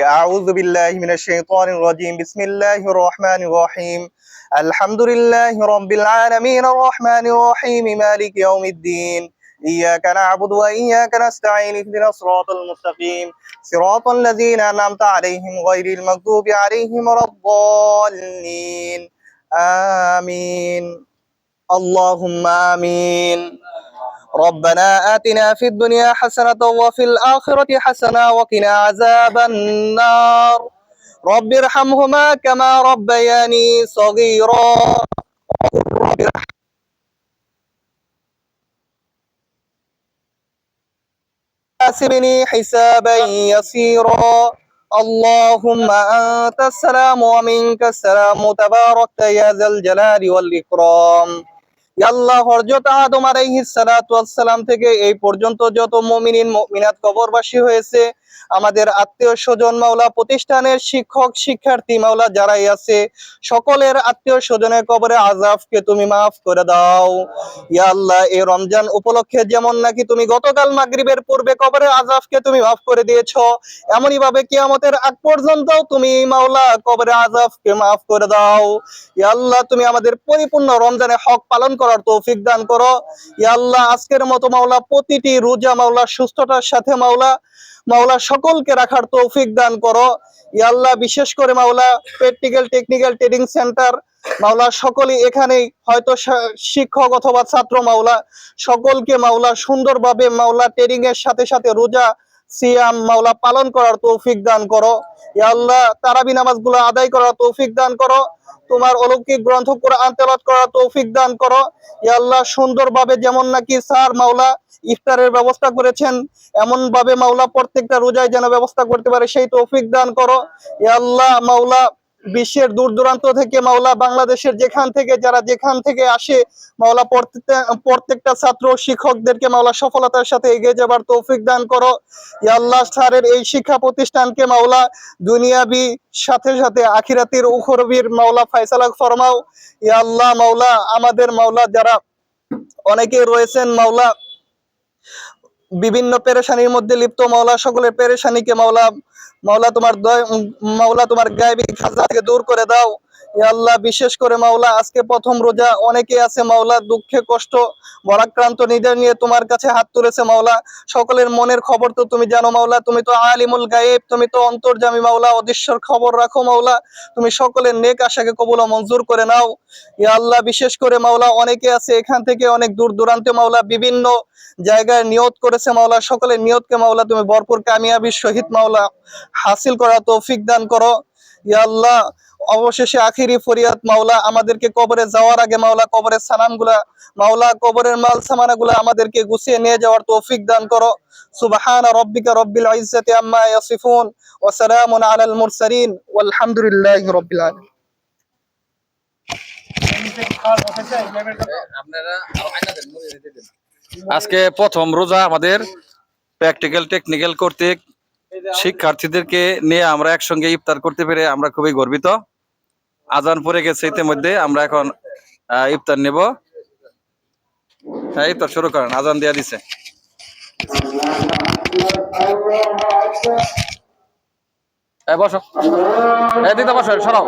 أعوذ بالله من الشيطان الرجيم بسم الله الرحمن الرحيم الحمد لله رب العالمين الرحمن الرحيم مالك يوم الدين إياك نعبد وإياك نستعين اهدنا الصراط المستقيم صراط الذين أنعمت عليهم غير المغضوب عليهم ولا الضالين آمين اللهم آمين ربنا آتنا في الدنيا حسنة وفي الآخرة حسنة وقنا عذاب النار. رب ارحمهما كما ربياني صغيرا. رب حاسبني حسابا يسيرا. اللهم أنت السلام ومنك السلام. تباركت يا ذا الجلال والإكرام. আল্লাহ সালাম থেকে এই পর্যন্ত যত মমিনিন মিনাত কবরবাসী হয়েছে আমাদের আত্মীয় স্বজন মাওলা প্রতিষ্ঠানের শিক্ষক, শিক্ষার্থী মাওলা যারাই আছে, সকলের আত্মীয় স্বজনের কবরে আজাবকে তুমি মাফ করে দাও। ইয়া আল্লাহ, এই রমজান উপলক্ষে যেমন নাকি তুমি গতকাল মাগরিবের পূর্বে কবরে আজাবকে তুমি মাফ করে দিয়েছ এমনই ভাবে কিয়ামতের আগ পর্যন্ত তুমি মাওলা কবরে আজাবকে মাফ করে দাও। ইয়া আল্লাহ, তুমি আমাদের পরিপূর্ণ রমজানে হক পালন করার তৌফিক দান করো। ইয়া আল্লাহ, আজকের মতো মাওলা প্রতিটি রোজা মাওলা সুস্থতার সাথে মাওলা মাওলা সকলকে রাখার তৌফিক দান করো। ইয়াল্লাহ বিশেষ করে মাওলা প্র্যাকটিক্যাল টেকনিক্যাল ট্রেনিং সেন্টার মাওলা সকলেই এখানেই হয়তো শিক্ষক অথবা ছাত্র মাওলা, সকলকে মাওলা সুন্দরভাবে মাওলা ট্রেনিং এর সাথে সাথে রোজা সিয়াম মাওলা পালন করার তৌফিক দান করো। আল্লাহ, তারাবি নামাজগুলো আদায় করার তৌফিক দান করো। তোমার অলৌকিক গ্রন্থ কোরআন তেলাওয়াত করার তৌফিক দান করো। আল্লাহ, সুন্দরভাবে যেমন নাকি স্যার মাওলা ইফতারের ব্যবস্থা করেছেন এমন ভাবে মাওলা প্রত্যেকটা রোজায় যেন ব্যবস্থা করতে পারে, সেই তৌফিক দান করো। আল্লাহ, মাওলা বিশ্বের দূর দূরান্ত থেকে মাওলা বাংলাদেশের যেখান থেকে, যারা যেখান থেকে আসে, মাওলা প্রত্যেকটা ছাত্র শিক্ষকদেরকে মাওলা সফলতার সাথে এগিয়ে যাবার তৌফিক দান করো। আল্লাহ স্যারের এই শিক্ষা প্রতিষ্ঠানকে মাওলা দুনিয়াবি সাথে সাথে আখিরাতের উখরবির মাওলা ফয়সালা ফরমাও। ইয়া আল্লাহ মাওলা আমাদের মাওলা যারা অনেকে রয়েছেন মাওলা, বিভিন্ন পেরেশানির মধ্যে লিপ্ত মাওলা, সকলের পেরেশানিকে মাওলা মাওলা তোমার মাওলা তোমার গায়েবী খাজা থেকে দূর করে দাও। আল্লাহ বিশেষ করে মাওলা, আজকে প্রথম রোজা, অনেকে আছে মাওলা দুঃখে, কষ্ট বরাক্রান্ত নিদের নিয়ে তোমার কাছে হাত তুলেছে মাওলা। সকলের মনের খবর তো তুমি জানো মাওলা, তুমি তো আলিমুল গায়েব, তুমি তো অন্তর্জামী মাওলা, অদৃশ্যর খবর রাখো মাওলা। তুমি সকলের নেক আশাকে কবুল মঞ্জুর করে নাও। ইয়া আল্লাহ বিশেষ করে মাওলা, অনেকে আছে এখান থেকে অনেক দূর দূরান্তে মাওলা, বিভিন্ন জায়গায় নিয়ত করেছে মাওলা। সকলের নিয়তকে মাওলা তুমি ভরপুর কামিয়াবির শহীদ মাওলা হাসিল করা তৌফিক দান করো। ইয়া আল্লাহ অবশেষে আখিরি ফরিয়াদ মাওলা আমাদেরকে কবরে যাওয়ার আগে মাওলা কবরের সালামগুলা, মাওলা কবরের মাল সামানাগুলা আমাদেরকে গুছিয়ে নিয়ে যাওয়ার তৌফিক দান করো। সুবহান রব্বিকা রব্বিল ইজ্জাতি আম্মা ইয়াসিফুন ওয়া সালামুন আলাল মুরসালিন ওয়ালহামদুলিল্লাহি রব্বিল আলামিন। আজকে প্রথম রোজা আমাদের প্র্যাকটিক্যাল টেকনিক্যাল কর্তৃক শিক্ষার্থীদেরকে নিয়ে আমরা একসঙ্গে ইফতার করতে পেরে আমরা খুবই গর্বিত। আজান পড়ে গেছে ইতিমধ্যে, আমরা এখন ইফতার নেব। হ্যাঁ ইফতার শুরু করেন, আজান দেওয়া দিছে। বসো। দিতে বসো সরাও।